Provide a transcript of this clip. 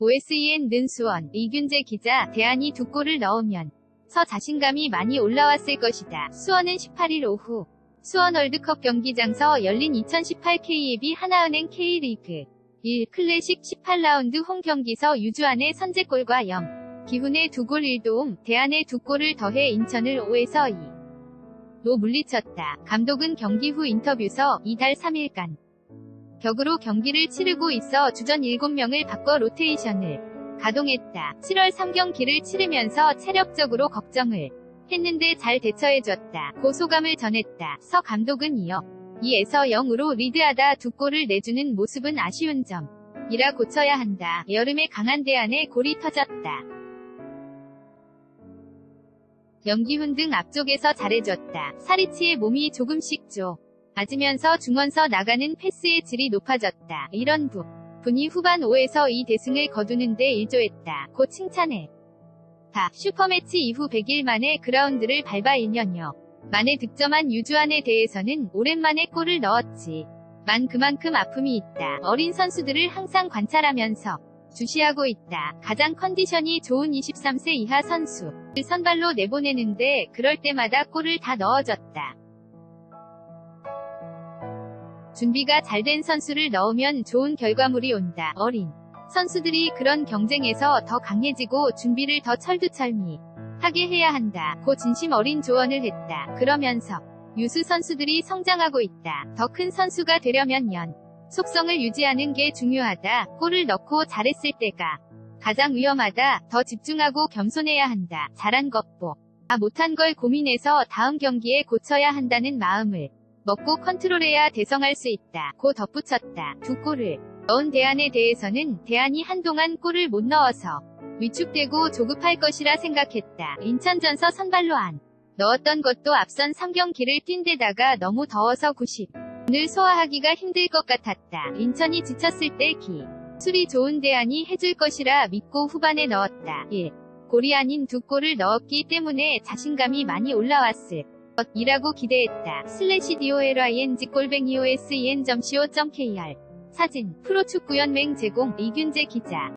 OSEN 는수원, 이균재 기자, 대안이 두 골을 넣으면 서 자신감이 많이 올라왔을 것이다. 수원은 18일 오후 수원 월드컵 경기장서 열린 2018 KAB 하나은행 K리그 1 클래식 18라운드 홈 경기서 유주안의 선제골과 0. 기훈의 두 골 1도움, 대안의 두 골을 더해 인천을 5에서 2로 물리쳤다. 감독은 경기 후 인터뷰서 이달 3일간 격으로 경기를 치르고 있어 주전 7명을 바꿔 로테이션을 가동했다. 7월 3경기를 치르면서 체력적으로 걱정을 했는데 잘 대처해줬다. 고 소감을 전했다. 서 감독은 이어 2에서 0으로 리드하다 두 골을 내주는 모습은 아쉬운 점. 이라 고쳐야 한다. 여름에 강한 대안에 골이 터졌다. 연기훈 등 앞쪽에서 잘해줬다. 사리치의 몸이 조금씩 줘. 맞으면서 중원서 나가는 패스의 질이 높아졌다. 이런 부. 분이 후반 5에서 2 대승을 거두는데 일조했다. 고 칭찬해. 다. 슈퍼매치 이후 100일 만에 그라운드를 밟아 1년여. 만에 득점한 유주안에 대해서는 오랜만에 골을 넣었지. 만 그만큼 아픔이 있다. 어린 선수들을 항상 관찰하면서 주시하고 있다. 가장 컨디션이 좋은 23세 이하 선수. 를 선발로 내보내는데 그럴 때마다 골을 다 넣어줬다. 준비가 잘 된 선수를 넣으면 좋은 결과물이 온다. 어린 선수들이 그런 경쟁에서 더 강해지고 준비를 더 철두철미 하게 해야 한다. 고 진심 어린 조언을 했다. 그러면서 유수 선수들이 성장하고 있다. 더 큰 선수가 되려면 연 속성을 유지하는 게 중요하다. 골을 넣고 잘했을 때가 가장 위험하다. 더 집중하고 겸손해야 한다. 잘한 것보 아 못한 걸 고민해서 다음 경기에 고쳐야 한다는 마음을 먹고 컨트롤해야 대성할 수 있다. 고 덧붙였다. 두 골을 넣은 대안에 대해서는 대안이 한동안 골을 못 넣어서 위축되고 조급할 것이라 생각했다. 인천전서 선발로 안 넣었던 것도 앞선 3경기를 뛴 데다가 너무 더워서 90. 오늘 소화하기가 힘들 것 같았다. 인천이 지쳤을 때 기. 술이 좋은 대안이 해줄 것이라 믿고 후반에 넣었다. 1. 골이 아닌 두 골을 넣었기 때문에 자신감이 많이 올라왔을 것 이라고 기대했다. 슬래시 DOLING 골뱅이 OSEN.co.kr 사진. 프로축구연맹 제공. 이균재 기자